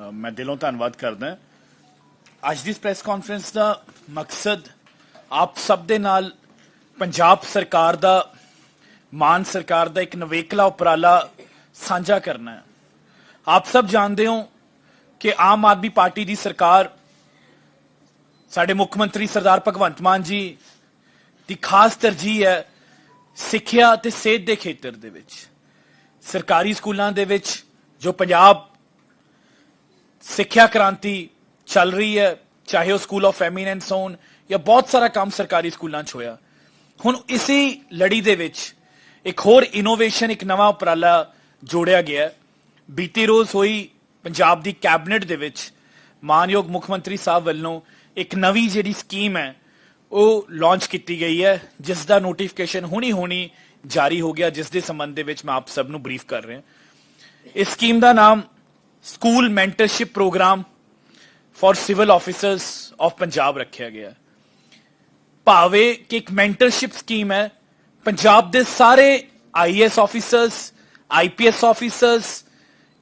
ਮੈਂ ਦਿਲੋਂ ਧੰਨਵਾਦ ਕਰਦਾ ਅੱਜ ਦੀ ਪ੍ਰੈਸ ਕਾਨਫਰੰਸ ਦਾ ਮਕਸਦ ਆਪ ਸਭ ਦੇ ਨਾਲ ਪੰਜਾਬ ਸਰਕਾਰ ਦਾ, ਮਾਨ ਸਰਕਾਰ ਦਾ ਇੱਕ ਨਵੇਕਲਾ ਉਪਰਾਲਾ ਸਾਂਝਾ ਕਰਨਾ ਹੈ। ਆਪ ਸਭ ਜਾਣਦੇ ਹੋ ਕਿ ਆਮ ਆਦਮੀ ਪਾਰਟੀ ਦੀ ਸਰਕਾਰ ਸਾਡੇ ਮੁੱਖ ਮੰਤਰੀ ਸਰਦਾਰ ਭਗਵੰਤ ਮਾਨ ਜੀ ਦੀ ਖਾਸ ਤਰਜੀਹ ਹੈ ਸਿੱਖਿਆ ਤੇ ਸਿਹਤ ਦੇ ਖੇਤਰ ਦੇ ਵਿੱਚ। ਸਰਕਾਰੀ ਸਕੂਲਾਂ ਦੇ ਵਿੱਚ ਜੋ ਪੰਜਾਬ ਸਿੱਖਿਆ ਕ੍ਰਾਂਤੀ ਚੱਲ ਰਹੀ ਹੈ, ਚਾਹੇ ਉਹ ਸਕੂਲ ਆਫ ਐਮੀਨੈਂਸ ਹੋਣ ਜਾਂ ਬਹੁਤ ਸਾਰਾ ਕੰਮ ਸਰਕਾਰੀ ਸਕੂਲਾਂ 'ਚ ਹੋਇਆ ਹੁਣ ਇਸੇ ਲੜੀ ਦੇ ਵਿੱਚ ਇੱਕ ਹੋਰ ਇਨੋਵੇਸ਼ਨ ਇੱਕ ਨਵਾਂ ਉਪਰਾਲਾ ਜੋੜਿਆ ਗਿਆ ਹੈ। ਬੀਤੀ ਰੋਜ਼ ਹੋਈ ਪੰਜਾਬ ਦੀ ਕੈਬਨਿਟ ਦੇ ਵਿੱਚ ਮਾਨਯੋਗ ਮੁੱਖ ਮੰਤਰੀ ਸਾਹਿਬ ਵੱਲੋਂ ਇੱਕ ਨਵੀਂ ਜਿਹੜੀ ਸਕੀਮ ਹੈ, ਉਹ ਲਾਂਚ ਕੀਤੀ ਗਈ ਹੈ ਜਿਸ ਦਾ ਨੋਟੀਫਿਕੇਸ਼ਨ ਹੁਣੀ ਹੁਣੀ ਜਾਰੀ ਹੋ ਗਿਆ ਜਿਸ ਦੇ ਸੰਬੰਧ ਦੇ ਵਿੱਚ ਮੈਂ ਆਪ ਸਭ ਨੂੰ ਬਰੀਫ ਕਰ ਰਿਹਾ ਇਸ ਸਕੀਮ ਦਾ ਨਾਮ school mentorship program for civil officers of Punjab ਰੱਖਿਆ ਗਿਆ ਹੈ। ਭਾਵੇਂ ਕਿ ਇੱਕ ਮੈਂਟਰਸ਼ਿਪ ਸਕੀਮ ਹੈ, ਪੰਜਾਬ ਦੇ ਸਾਰੇ IAS officers IPS officers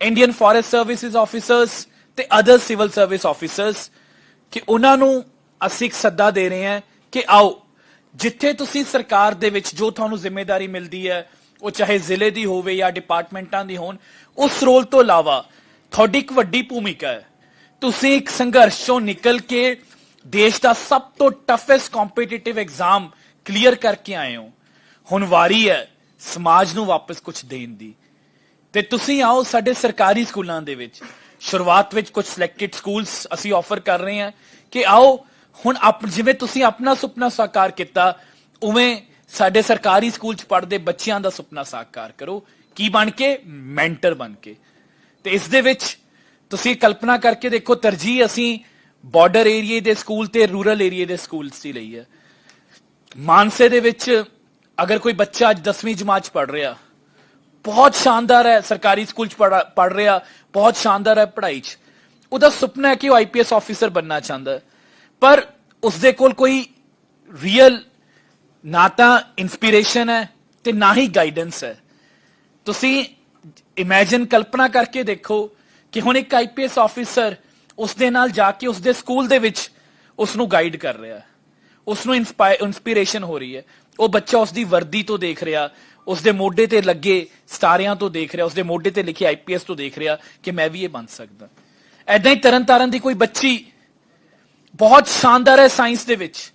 Indian forest services officers ਤੇ ਅਦਰ ਸਿਵਲ ਸਰਵਿਸ ਆਫੀਸਰਸ ਕਿ ਉਹਨਾਂ ਨੂੰ ਅਸੀਂ ਇੱਕ ਸੱਦਾ ਦੇ ਰਹੇ ਹਾਂ ਕਿ ਆਓ, ਜਿੱਥੇ ਤੁਸੀਂ ਸਰਕਾਰ ਦੇ ਵਿੱਚ ਜੋ ਤੁਹਾਨੂੰ ਜ਼ਿੰਮੇਵਾਰੀ ਮਿਲਦੀ ਹੈ, ਉਹ ਚਾਹੇ ਜ਼ਿਲ੍ਹੇ ਦੀ ਹੋਵੇ ਜਾਂ ਡਿਪਾਰਟਮੈਂਟਾਂ ਦੀ ਹੋਣ, ਉਸ ਰੋਲ ਤੋਂ ਇਲਾਵਾ ਤੁਹਾਡੀ ਇੱਕ ਵੱਡੀ ਭੂਮਿਕਾ ਹੈ। ਤੁਸੀਂ ਇੱਕ ਸੰਘਰਸ਼ ਚੋਂ ਨਿਕਲ ਕੇ ਦੇਸ਼ ਦਾ ਸਭ ਤੋਂ ਟਫੈਸਟ ਕੰਪੀਟੀਟਿਵ ਐਗਜ਼ਾਮ ਕਲੀਅਰ ਕਰਕੇ ਆਏ ਹੋ। ਹੁਣ ਵਾਰੀ ਹੈ ਸਮਾਜ ਨੂੰ ਵਾਪਸ ਕੁਝ ਦੇਣ ਦੀ। ਤੇ ਤੁਸੀਂ ਆਓ ਸਾਡੇ ਸਰਕਾਰੀ ਸਕੂਲਾਂ ਦੇ ਵਿੱਚ। ਸ਼ੁਰੂਆਤ ਵਿੱਚ ਕੁਝ ਸਿਲੈਕਟਡ ਸਕੂਲਸ ਅਸੀਂ ਆਫਰ ਕਰ ਰਹੇ ਹਾਂ ਕਿ ਆਓ, ਹੁਣ ਆਪ ਜਿਵੇਂ ਤੁਸੀਂ ਆਪਣਾ ਸੁਪਨਾ ਸਾਕਾਰ ਕੀਤਾ, ਉਵੇਂ ਸਾਡੇ ਸਰਕਾਰੀ ਸਕੂਲ ਚ ਪੜ੍ਹਦੇ ਬੱਚਿਆਂ ਦਾ ਸੁਪਨਾ ਸਾਕਾਰ ਕਰੋ। ਕੀ ਬਣ ਕੇ? ਮੈਂਟਰ ਬਣ ਕੇ। ਤੇ ਇਸ ਦੇ ਵਿੱਚ ਤੁਸੀਂ ਕਲਪਨਾ ਕਰਕੇ ਦੇਖੋ, ਤਰਜੀਹ ਅਸੀਂ ਬਾਰਡਰ ਏਰੀਏ ਦੇ ਸਕੂਲ ਤੇ ਰੂਰਲ ਏਰੀਏ ਦੇ ਸਕੂਲਸ ਦੀ ਲਈ ਹੈ। ਮਾਨਸੇ ਦੇ ਵਿੱਚ ਅਗਰ ਕੋਈ ਬੱਚਾ ਅੱਜ 10ਵੀਂ ਜਮਾਤ ਚ ਪੜ ਰਿਹਾ, ਬਹੁਤ ਸ਼ਾਨਦਾਰ ਹੈ ਸਰਕਾਰੀ ਸਕੂਲ ਚ ਪੜ ਰਿਹਾ, ਬਹੁਤ ਸ਼ਾਨਦਾਰ ਹੈ ਪੜ੍ਹਾਈ ਚ। ਉਹਦਾ ਸੁਪਨਾ ਹੈ ਕਿ ਉਹ ਆਈਪੀਐਸ ਆਫੀਸਰ ਬੰਨਣਾ ਚਾਹੁੰਦਾ ਹੈ। ਪਰ ਉਸਦੇ ਕੋਲ ਕੋਈ ਰੀਅਲ ਨਾ ਤਾਂ ਇਨਸਪੀਰੇਸ਼ਨ ਹੈ ਤੇ ਨਾ ਹੀ ਗਾਈਡੈਂਸ ਹੈ। ਤੁਸੀਂ ਇਮੇਜਿਨ ਕਲਪਨਾ ਕਰਕੇ ਦੇਖੋ ਕਿ ਹੁਣ ਇੱਕ ਆਈਪੀਐਸ ਆਫੀਸਰ ਉਸ ਦੇ ਨਾਲ ਜਾ ਕੇ ਉਸ ਦੇ ਸਕੂਲ ਦੇ ਵਿੱਚ ਉਸ ਨੂੰ ਗਾਈਡ ਕਰ ਰਿਹਾ ਹੈ। ਉਸ ਨੂੰ ਇਨਸਪੀਰੇਸ਼ਨ ਹੋ ਰਹੀ ਹੈ। ਉਹ ਬੱਚਾ ਉਸ ਦੀ ਵਰਦੀ ਤੋਂ ਦੇਖ ਰਿਹਾ, ਉਸ ਦੇ ਮੋਢੇ ਤੇ ਲੱਗੇ ਸਤਾਰਿਆਂ ਤੋਂ ਦੇਖ ਰਿਹਾ, ਉਸ ਦੇ ਮੋਢੇ ਤੇ ਲਿਖੇ ਆਈਪੀਐਸ ਤੋਂ ਦੇਖ ਰਿਹਾ ਕਿ ਮੈਂ ਵੀ ਇਹ ਬਣ ਸਕਦਾ। ਐਦਾਂ ਹੀ ਤਰਨਤਾਰਨ ਦੀ ਕੋਈ ਬੱਚੀ ਬਹੁਤ ਸ਼ਾਨਦਾਰ ਹੈ ਸਾਇੰਸ ਦੇ ਵਿੱਚ।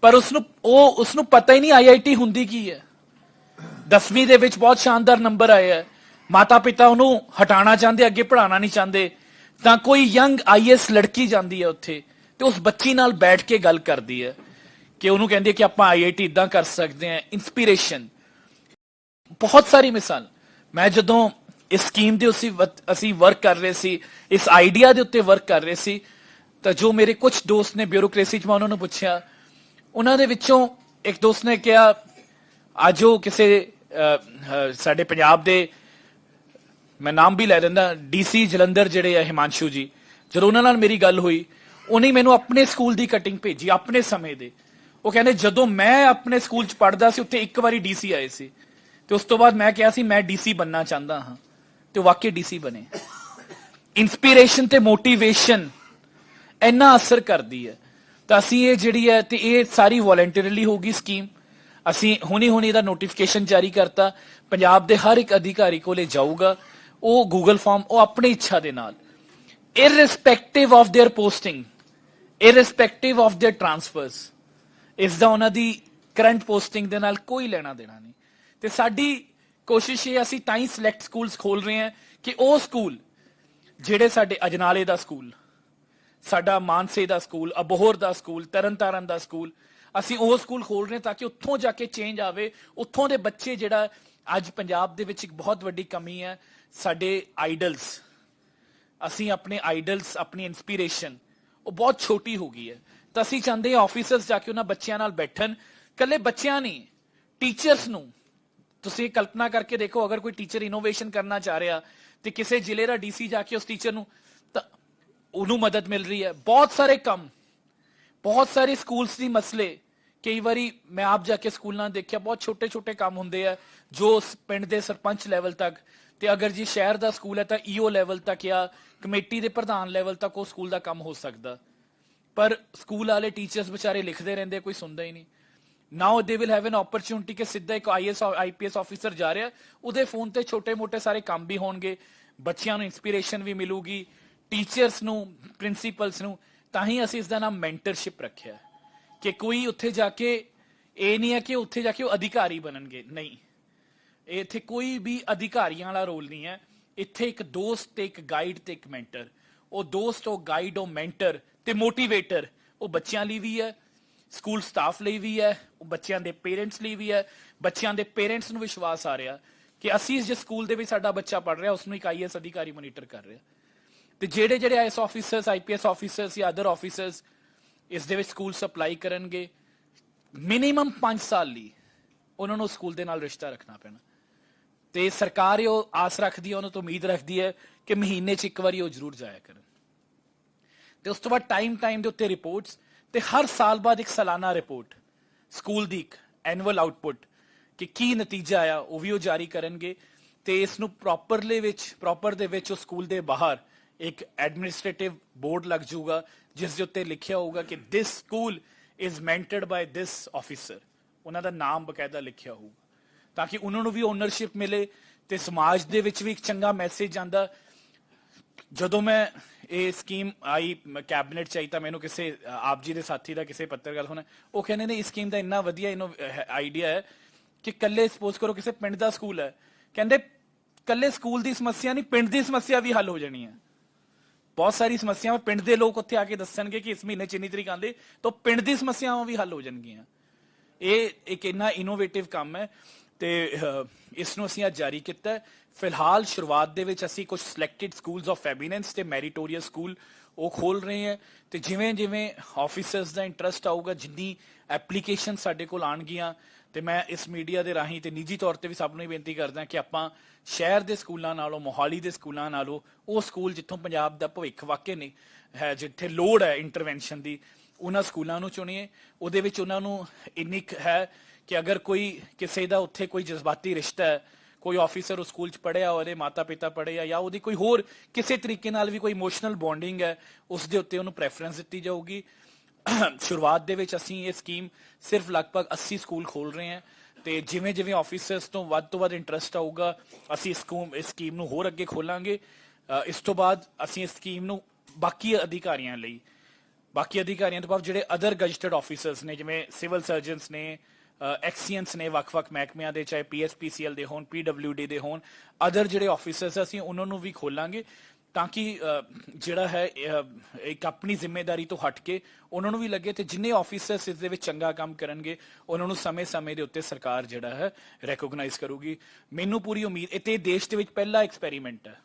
ਪਰ ਉਸ ਨੂੰ ਉਹ ਉਸ ਨੂੰ ਪਤਾ ਹੀ ਨਹੀਂ ਆਈਆਈਟੀ ਹੁੰਦੀ ਕੀ ਹੈ। 10ਵੀਂ ਦੇ ਵਿੱਚ ਬਹੁਤ ਸ਼ਾਨਦਾਰ ਨੰਬਰ ਆਏ ਹੈ ਮਾਤਾ ਪਿਤਾ ਉਹਨੂੰ ਹਟਾਣਾ ਚਾਹੁੰਦੇ, ਅੱਗੇ ਪੜਾਉਣਾ ਨਹੀਂ ਚਾਹੁੰਦੇ। ਤਾਂ ਕੋਈ ਯੰਗ ਆਈਐਸ ਲੜਕੀ ਜਾਂਦੀ ਹੈ ਉੱਥੇ ਤੇ ਉਸ ਬੱਚੀ ਨਾਲ ਬੈਠ ਕੇ ਗੱਲ ਕਰਦੀ ਹੈ ਕਿ ਉਹਨੂੰ ਕਹਿੰਦੀ ਹੈ ਕਿ ਆਪਾਂ ਆਈਆਈਟੀ ਇਦਾਂ ਕਰ ਸਕਦੇ ਹਾਂ ਇਨਸਪੀਰੇਸ਼ਨ ਬਹੁਤ ਸਾਰੀ ਮਿਸਾਲ। ਮੈਂ ਜਦੋਂ ਇਸ ਸਕੀਮ ਦੇ ਉਸੇ ਅਸੀਂ ਵਰਕ ਕਰ ਰਹੇ ਸੀ, ਇਸ ਆਈਡੀਆ ਦੇ ਉੱਤੇ ਵਰਕ ਕਰ ਰਹੇ ਸੀ, ਤਾਂ ਜੋ ਮੇਰੇ ਕੁਝ ਦੋਸਤ ਨੇ ਬਿਊਰੋਕ੍ਰੇਸੀ ਚ ਮੈਂ ਉਹਨਾਂ ਨੂੰ ਪੁੱਛਿਆ। ਉਹਨਾਂ ਦੇ ਵਿੱਚੋਂ ਇੱਕ ਦੋਸਤ ਨੇ ਕਿਹਾ, ਅੱਜ ਉਹ ਕਿਸੇ ਸਾਡੇ ਪੰਜਾਬ ਦੇ ਮੈਂ ਨਾਮ ਵੀ ਲੈ ਦਿੰਦਾ ਡੀਸੀ ਜਲੰਧਰ ਜਿਹੜੇ ਆ ਹਿਮਾਂਸ਼ੂ ਜੀ, ਜਦੋਂ ਉਹਨਾਂ ਨਾਲ ਮੇਰੀ ਗੱਲ ਹੋਈ, ਉਹਨੇ ਮੈਨੂੰ ਆਪਣੇ ਸਕੂਲ ਦੀ ਕਟਿੰਗ ਭੇਜੀ, ਆਪਣੇ ਸਮੇਂ ਦੇ। ਉਹ ਕਹਿੰਦੇ, ਜਦੋਂ ਮੈਂ ਆਪਣੇ ਸਕੂਲ ਚ ਪੜ੍ਹਦਾ ਸੀ, ਉੱਥੇ ਇੱਕ ਵਾਰੀ ਡੀਸੀ ਆਏ ਸੀ। ਤੇ ਉਸ ਤੋਂ ਬਾਅਦ ਮੈਂ ਕਿਹਾ ਸੀ, ਮੈਂ ਡੀਸੀ ਬੰਨਣਾ ਚਾਹੁੰਦਾ ਹਾਂ। ਤੇ ਉਹ ਵਾਕਈ ਡੀਸੀ ਬਣੇ। ਇਨਸਪੀਰੇਸ਼ਨ ਤੇ ਮੋਟੀਵੇਸ਼ਨ ਇੰਨਾ ਅਸਰ ਕਰਦੀ ਹੈ। ਤਾਂ ਅਸੀਂ ਇਹ ਜਿਹੜੀ ਹੈ, ਤੇ ਇਹ ਸਾਰੀ ਵੋਲੰਟਰੀਲੀ ਹੋਗੀ ਸਕੀਮ ਅਸੀਂ ਹੁਣੀ ਹੁਣੀ ਦਾ ਨੋਟੀਫਿਕੇਸ਼ਨ ਜਾਰੀ ਕਰਤਾ। ਪੰਜਾਬ ਦੇ ਹਰ ਇੱਕ ਅਧਿਕਾਰੀ ਕੋਲੇ ਜਾਊਗਾ। ਉਹ ਗੂਗਲ ਫਾਰਮ ਉਹ ਆਪਣੀ ਇੱਛਾ ਦੇ ਨਾਲ। Irrespective of their posting, irrespective of their transfers, ਇਸ ਦਾ ਉਹਨਾਂ ਦੀ ਕਰੰਟ ਪੋਸਟਿੰਗ ਦੇ ਨਾਲ ਕੋਈ ਲੈਣਾ ਦੇਣਾ ਨਹੀਂ। ਤੇ ਸਾਡੀ ਕੋਸ਼ਿਸ਼ ਇਹ ਅਸੀਂ ਤਾਂ ਹੀ ਸਿਲੈਕਟ ਸਕੂਲਸ ਖੋਲ ਰਹੇ ਹਾਂ ਕਿ ਉਹ ਸਕੂਲ ਜਿਹੜੇ ਸਾਡੇ ਅਜਨਾਲੇ ਦਾ ਸਕੂਲ ਸਾਡਾ ਮਾਨਸੇ ਦਾ ਸਕੂਲ ਅਬੋਹਰ ਦਾ ਸਕੂਲ ਤਰਨਤਾਰਨ ਦਾ ਸਕੂਲ ਅਸੀਂ ਉਹ ਸਕੂਲ ਖੋਲ ਰਹੇ ਤਾਂ ਕਿ ਉੱਥੋਂ ਜਾ ਕੇ ਚੇਂਜ ਆਵੇ। ਉੱਥੋਂ ਦੇ ਬੱਚੇ ਜਿਹੜਾ ਅੱਜ ਪੰਜਾਬ ਦੇ ਵਿੱਚ ਇੱਕ ਬਹੁਤ ਵੱਡੀ ਕਮੀ ਹੈ, ਸਾਡੇ ਆਈਡਲਸ ਅਸੀਂ ਆਪਣੇ ਆਈਡਲਸ ਆਪਣੀ ਇਨਸਪੀਰੇਸ਼ਨ ਉਹ ਬਹੁਤ ਛੋਟੀ ਹੋ ਗਈ ਹੈ। ਤਾਂ ਅਸੀਂ ਚਾਹੁੰਦੇ ਹਾਂ ਆਫੀਸਰਸ ਜਾ ਕੇ ਉਹਨਾਂ ਬੱਚਿਆਂ ਨਾਲ ਬੈਠਣ। ਕੱਲੇ ਬੱਚਿਆਂ ਨਹੀਂ ਟੀਚਰਸ ਨੂੰ। ਤੁਸੀਂ ਕਲਪਨਾ ਕਰਕੇ ਦੇਖੋ, ਅਗਰ ਕੋਈ ਟੀਚਰ ਇਨੋਵੇਸ਼ਨ ਕਰਨਾ ਚਾਹ ਰਿਹਾ ਤੇ ਕਿਸੇ ਜ਼ਿਲ੍ਹੇ ਦਾ ਡੀਸੀ ਜਾ ਕੇ ਉਸ ਟੀਚਰ ਨੂੰ ਤਾਂ ਉਹਨੂੰ ਮਦਦ ਮਿਲ ਰਹੀ ਹੈ। ਬਹੁਤ ਸਾਰੇ ਕੰਮ ਬਹੁਤ ਸਾਰੇ ਸਕੂਲਸ ਦੀ ਮਸਲੇ। ਕਈ ਵਾਰੀ ਮੈਂ ਆਪ ਜਾ ਕੇ ਸਕੂਲਾਂ ਦੇਖਿਆ, ਬਹੁਤ ਛੋਟੇ ਛੋਟੇ ਕੰਮ ਹੁੰਦੇ ਆ, ਜੋ ਪਿੰਡ ਦੇ ਸਰਪੰਚ ਲੈਵਲ ਤੱਕ ਤੇ ਅਗਰ ਜੀ ਸ਼ਹਿਰ ਦਾ ਸਕੂਲ ਹੈ ਤਾਂ ਈਓ ਲੈਵਲ ਤੱਕ ਜਾਂ ਕਮੇਟੀ ਦੇ ਪ੍ਰਧਾਨ ਲੈਵਲ ਤੱਕ ਉਹ ਸਕੂਲ ਦਾ ਕੰਮ ਹੋ ਸਕਦਾ। ਪਰ ਸਕੂਲ ਵਾਲੇ ਟੀਚਰਸ ਵਿਚਾਰੇ ਲਿਖਦੇ ਰਹਿੰਦੇ, ਕੋਈ ਸੁਣਦਾ ਹੀ ਨਹੀਂ। ਨਾਓ they will have an opportunity ਕਿ ਸਿੱਧਾ ਇੱਕ ਆਈਐਸ ਆਈਪੀਐਸ ਆਫੀਸਰ ਜਾ ਰਿਹਾ, ਉਹਦੇ ਫੋਨ ਤੇ ਛੋਟੇ-ਮੋਟੇ ਸਾਰੇ ਕੰਮ ਵੀ ਹੋਣਗੇ, ਬੱਚਿਆਂ ਨੂੰ ਇਨਸਪੀਰੇਸ਼ਨ ਵੀ ਮਿਲੂਗੀ ਟੀਚਰਸ ਨੂੰ ਪ੍ਰਿੰਸੀਪਲਸ ਨੂੰ ਤਾਂ ਹੀ ਅਸੀਂ ਇਸ ਦਾ ਨਾਮ ਮੈਂਟਰਸ਼ਿਪ ਰੱਖਿਆ ਹੈ। ਕਿ ਕੋਈ ਉੱਥੇ ਜਾ ਕੇ, ਇਹ ਨਹੀਂ ਹੈ ਕਿ ਉੱਥੇ ਜਾ ਕੇ ਉਹ ਅਧਿਕਾਰੀ ਬਣਨਗੇ, ਨਹੀਂ। ਇੱਥੇ ਕੋਈ ਵੀ ਅਧਿਕਾਰੀਆਂ ਵਾਲਾ ਰੋਲ ਨਹੀਂ ਹੈ। ਇੱਥੇ ਇੱਕ ਦੋਸਤ ਤੇ ਇੱਕ ਗਾਈਡ ਤੇ ਇੱਕ ਮੈਂਟਰ ਉਹ ਦੋਸਤ, ਉਹ ਗਾਈਡ ਉਹ ਮੈਂਟਰ ਤੇ ਮੋਟੀਵੇਟਰ ਉਹ ਬੱਚਿਆਂ ਲਈ ਵੀ ਹੈ ਸਕੂਲ ਸਟਾਫ ਲਈ ਵੀ ਹੈ, ਉਹ ਬੱਚਿਆਂ ਦੇ ਪੇਰੈਂਟਸ ਲਈ ਵੀ ਹੈ। ਬੱਚਿਆਂ ਦੇ ਪੇਰੈਂਟਸ ਨੂੰ ਵਿਸ਼ਵਾਸ ਆ ਰਿਹਾ ਕਿ ਅਸੀਂ ਜਿਸ ਸਕੂਲ ਦੇ ਵਿੱਚ ਸਾਡਾ ਬੱਚਾ ਪੜ ਰਿਹਾ ਉਸ ਨੂੰ ਇੱਕ ਆਈਐਸ ਅਧਿਕਾਰੀ ਮੋਨੀਟਰ ਕਰ ਰਿਹਾ। ਤੇ ਜਿਹੜੇ ਜਿਹੜੇ ਆਈਐਸ ਆਫੀਸਰਸ ਆਈਪੀਐਸ ਆਫੀਸਰਸ ਜਾਂ ਅਦਰ ਆਫੀਸਰਸ ਇਸ ਦੇ ਵਿੱਚ ਸਕੂਲ ਸਪਲਾਈ ਕਰਨਗੇ ਮਿਨੀਮਮ 5 ਸਾਲ ਲਈ ਉਹਨਾਂ ਨੂੰ ਸਕੂਲ ਦੇ ਨਾਲ ਰਿਸ਼ਤਾ ਰੱਖਣਾ ਪੈਣਾ। ਤੇ ਸਰਕਾਰ ਇਹ ਆਸ ਰੱਖਦੀ ਹੈ, ਉਹਨਾਂ ਤੋਂ ਉਮੀਦ ਰੱਖਦੀ ਹੈ ਕਿ ਮਹੀਨੇ 'ਚ ਇੱਕ ਵਾਰੀ ਉਹ ਜ਼ਰੂਰ ਜਾਇਆ ਕਰਨ। ਤੇ ਉਸ ਤੋਂ ਬਾਅਦ ਟਾਈਮ ਟਾਈਮ ਦੇ ਉੱਤੇ ਰਿਪੋਰਟਸ ਤੇ ਹਰ ਸਾਲ ਬਾਅਦ ਇੱਕ ਸਾਲਾਨਾ ਰਿਪੋਰਟ ਸਕੂਲ ਦੀ ਇੱਕ ਐਨੂਅਲ ਆਊਟਪੁੱਟ ਕਿ ਕੀ ਨਤੀਜਾ ਆਇਆ, ਉਹ ਵੀ ਉਹ ਜਾਰੀ ਕਰਨਗੇ ਤੇ ਇਸ ਨੂੰ ਪ੍ਰੋਪਰਲੀ ਵਿੱਚ ਪ੍ਰੋਪਰ ਦੇ ਵਿੱਚ ਉਹ ਸਕੂਲ ਦੇ ਬਾਹਰ ਇੱਕ ਐਡਮਿਨਿਸਟ੍ਰੇਟਿਵ ਬੋਰਡ ਲੱਗ ਜਾਊਗਾ, ਜਿਸ ਦੇ ਉੱਤੇ ਲਿਖਿਆ ਹੋਊਗਾ ਕਿ this school is mentored by this officer ਉਹਨਾਂ ਦਾ ਨਾਮ ਬਕਾਇਦਾ ਲਿਖਿਆ ਹੋਊਗਾ। ਤਾਂ ਕਿ ਉਹਨਾਂ ਨੂੰ ਵੀ ਓਨਰਸ਼ਿਪ ਮਿਲੇ ਤੇ ਸਮਾਜ ਦੇ ਵਿੱਚ ਵੀ ਇੱਕ ਚੰਗਾ ਮੈਸੇਜ ਜਾਂਦਾ। ਜਦੋਂ ਮੈਂ ਇਹ ਸਕੀਮ ਆਈ ਕੈਬਨਿਟ ਚ ਆਈ, ਤਾਂ ਮੈਨੂੰ ਕਿਸੇ, ਆਪ ਜੀ ਦੇ ਸਾਥੀ ਦਾ, ਕਿਸੇ ਪੱਤਰਕਾਰ ਹੋਣਾ ਉਹ ਕਹਿੰਦੇ ਨੇ, ਇਸ ਸਕੀਮ ਦਾ ਇੰਨਾ ਵਧੀਆ ਇਹਨੂੰ ਆਈਡੀਆ ਹੈ ਕਿ ਕੱਲੇ ਸਪੋਜ਼ ਕਰੋ, ਕਿਸੇ ਪਿੰਡ ਦਾ ਸਕੂਲ ਹੈ। ਕਹਿੰਦੇ ਕੱਲੇ ਸਕੂਲ ਦੀ ਸਮੱਸਿਆ ਨਹੀਂ, ਪਿੰਡ ਦੀ ਸਮੱਸਿਆ ਵੀ ਹੱਲ ਹੋ ਜਾਣੀ ਹੈ। ਬਹੁਤ ਸਾਰੀ ਸਮੱਸਿਆਵਾਂ ਪਿੰਡ ਦੇ ਲੋਕ ਉੱਥੇ ਆ ਕੇ ਦੱਸਣਗੇ ਕਿ ਇਸ ਮਹੀਨੇ ਚ ਇੰਨੀ ਤਰੀਕ ਆਉਂਦੇ ਤਾਂ ਪਿੰਡ ਦੀ ਸਮੱਸਿਆਵਾਂ ਵੀ ਹੱਲ ਹੋ ਜਾਣਗੀਆਂ। ਇਹ ਇੱਕ ਇੰਨਾ ਇਨੋਵੇਟਿਵ ਕੰਮ ਹੈ ਤੇ ਅਹ, ਇਸ ਨੂੰ ਅਸੀਂ ਅੱਜ ਜਾਰੀ ਕੀਤਾ ਫਿਲਹਾਲ ਸ਼ੁਰੂਆਤ ਦੇ ਵਿੱਚ ਅਸੀਂ ਕੁਝ ਸਿਲੈਕਟਡ ਸਕੂਲਸ ਆਫ ਐਬੀਨੈਂਸ ਤੇ ਮੈਰੀਟੋਰੀਅਸ ਸਕੂਲ ਉਹ ਖੋਲ ਰਹੇ ਹਾਂ ਤੇ ਜਿਵੇਂ ਜਿਵੇਂ ਆਫੀਸਰਸ ਦਾ ਇੰਟਰਸਟ ਆਊਗਾ ਜਿੰਨੀ ਐਪਲੀਕੇਸ਼ਨ ਸਾਡੇ ਕੋਲ ਆਣਗੀਆਂ ਤੇ ਮੈਂ ਇਸ ਮੀਡੀਆ ਦੇ ਰਾਹੀਂ ਤੇ ਨਿੱਜੀ ਤੌਰ ਤੇ ਵੀ ਸਭ ਨੂੰ ਹੀ ਬੇਨਤੀ ਕਰਦਾ ਕਿ ਆਪਾਂ ਸ਼ਹਿਰ ਦੇ ਸਕੂਲਾਂ ਨਾਲੋਂ, ਮੋਹਾਲੀ ਦੇ ਸਕੂਲਾਂ ਨਾਲੋਂ, ਉਹ ਸਕੂਲ ਜਿੱਥੋਂ ਪੰਜਾਬ ਦਾ ਭਵਿੱਖ ਵਾਕਿਆ ਨਹੀਂ ਹੈ, ਜਿੱਥੇ ਲੋੜ ਹੈ ਇੰਟਰਵੈਂਸ਼ਨ ਦੀ, ਉਹਨਾਂ ਸਕੂਲਾਂ ਨੂੰ ਚੁਣੀਏ। ਉਹਦੇ ਵਿੱਚ ਉਹਨਾਂ ਨੂੰ ਇੰਨੀ ਹੈ ਕਿ ਅਗਰ ਕੋਈ ਕਿਸੇ ਦਾ ਉੱਥੇ ਕੋਈ ਜਜ਼ਬਾਤੀ ਰਿਸ਼ਤਾ ਹੈ, ਕੋਈ ਆਫੀਸਰ ਉਸ ਸਕੂਲ ਚ ਪੜਿਆ ਉਹਦੇ ਮਾਤਾ ਪਿਤਾ ਪੜ੍ਹੇ ਜਾਂ ਉਹਦੀ ਕੋਈ ਹੋਰ ਕਿਸੇ ਤਰੀਕੇ ਨਾਲ ਵੀ ਕੋਈ ਇਮੋਸ਼ਨਲ ਬੌਂਡਿੰਗ ਹੈ, ਉਸ ਦੇ ਉੱਤੇ ਉਹਨੂੰ ਪ੍ਰੈਫਰੈਂਸ ਦਿੱਤੀ ਜਾਊਗੀ। ਸ਼ੁਰੂਆਤ ਦੇ ਵਿੱਚ ਅਸੀਂ ਇਹ ਸਕੀਮ ਸਿਰਫ ਲਗਭਗ 80 ਸਕੂਲ ਖੋਲ ਰਹੇ ਹਾਂ ਤੇ ਜਿਵੇਂ ਜਿਵੇਂ ਆਫੀਸਰਸ ਤੋਂ ਵੱਧ ਤੋਂ ਵੱਧ ਇੰਟਰਸਟ ਆਊਗਾ, ਅਸੀਂ ਇਸ ਸਕੂਮ, ਇਸ ਸਕੀਮ ਨੂੰ ਹੋਰ ਅੱਗੇ ਖੋਲਾਂਗੇ। ਇਸ ਤੋਂ ਬਾਅਦ ਅਸੀਂ ਇਸ ਸਕੀਮ ਨੂੰ ਬਾਕੀ ਅਧਿਕਾਰੀਆਂ ਲਈ, ਬਾਕੀ ਅਧਿਕਾਰੀਆਂ ਤੋਂ ਬਾਅਦ ਜਿਹੜੇ ਅਦਰ ਗਜਟਡ ਆਫੀਸਰਸ ਨੇ, ਜਿਵੇਂ ਸਿਵਲ ਸਰਜਨਸ ਨੇ ਐਕਸੀਐਂਸ ਨੇ ਵੱਖ-ਵੱਖ ਮਹਿਕਮਿਆਂ ਦੇ, ਚਾਹੇ ਪੀਐਸਪੀਸੀਐਲ ਦੇ ਹੋਣ ਪੀਡਬਲਯੂਡੀ ਦੇ ਹੋਣ ਅਦਰ ਜਿਹੜੇ ਆਫੀਸਰਸ ਅਸੀਂ ਉਹਨਾਂ ਨੂੰ ਵੀ ਖੋਲਾਂਗੇ। ਤਾਂ ਕਿ ਜਿਹੜਾ ਹੈ ਇੱਕ ਆਪਣੀ ਜ਼ਿੰਮੇਵਾਰੀ ਤੋਂ ਹਟ ਕੇ ਉਹਨਾਂ ਨੂੰ ਵੀ ਲੱਗੇ ਤੇ ਜਿੰਨੇ ਆਫੀਸਰਸ ਇਸ ਦੇ ਵਿੱਚ ਚੰਗਾ ਕੰਮ ਕਰਨਗੇ, ਉਹਨਾਂ ਨੂੰ ਸਮੇਂ-ਸਮੇਂ ਦੇ ਉੱਤੇ ਸਰਕਾਰ ਜਿਹੜਾ ਹੈ ਰੈਕੋਗਨਾਈਜ਼ ਕਰੂਗੀ। ਮੈਨੂੰ ਪੂਰੀ ਉਮੀਦ, ਇਹ ਤੇ ਦੇਸ਼ ਦੇ ਵਿੱਚ ਪਹਿਲਾ ਐਕਸਪੈਰੀਮੈਂਟ ਹੈ।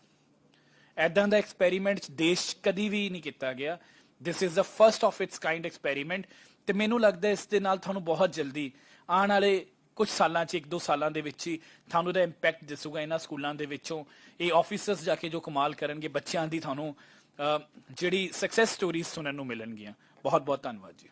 ਐਦਾਂ ਦਾ ਐਕਸਪੈਰੀਮੈਂਟ ਦੇਸ਼ 'ਚ ਕਦੀ ਵੀ ਨਹੀਂ ਕੀਤਾ ਗਿਆ। This is the first of its kind experiment ਤੇ ਮੈਨੂੰ ਲੱਗਦਾ ਇਸ ਦੇ ਨਾਲ ਤੁਹਾਨੂੰ ਬਹੁਤ ਜਲਦੀ ਆਉਣ ਵਾਲੇ ਕੁਝ ਸਾਲਾਂ 'ਚ ਇੱਕ ਦੋ ਸਾਲਾਂ ਦੇ ਵਿੱਚ ਹੀ ਤੁਹਾਨੂੰ ਇਹਦਾ ਇੰਪੈਕਟ ਦਿਸੂਗਾ ਇਹਨਾਂ ਸਕੂਲਾਂ ਦੇ ਵਿੱਚੋਂ। ਇਹ ਆਫੀਸਰਸ ਜਾ ਕੇ ਜੋ ਕਮਾਲ ਕਰਨਗੇ ਬੱਚਿਆਂ ਦੀ ਤੁਹਾਨੂੰ ਅਹ, ਜਿਹੜੀ ਸਕਸੈਸ ਸਟੋਰੀਜ਼ ਸੁਣਨ ਨੂੰ ਮਿਲਣਗੀਆਂ। ਬਹੁਤ ਬਹੁਤ ਧੰਨਵਾਦ ਜੀ।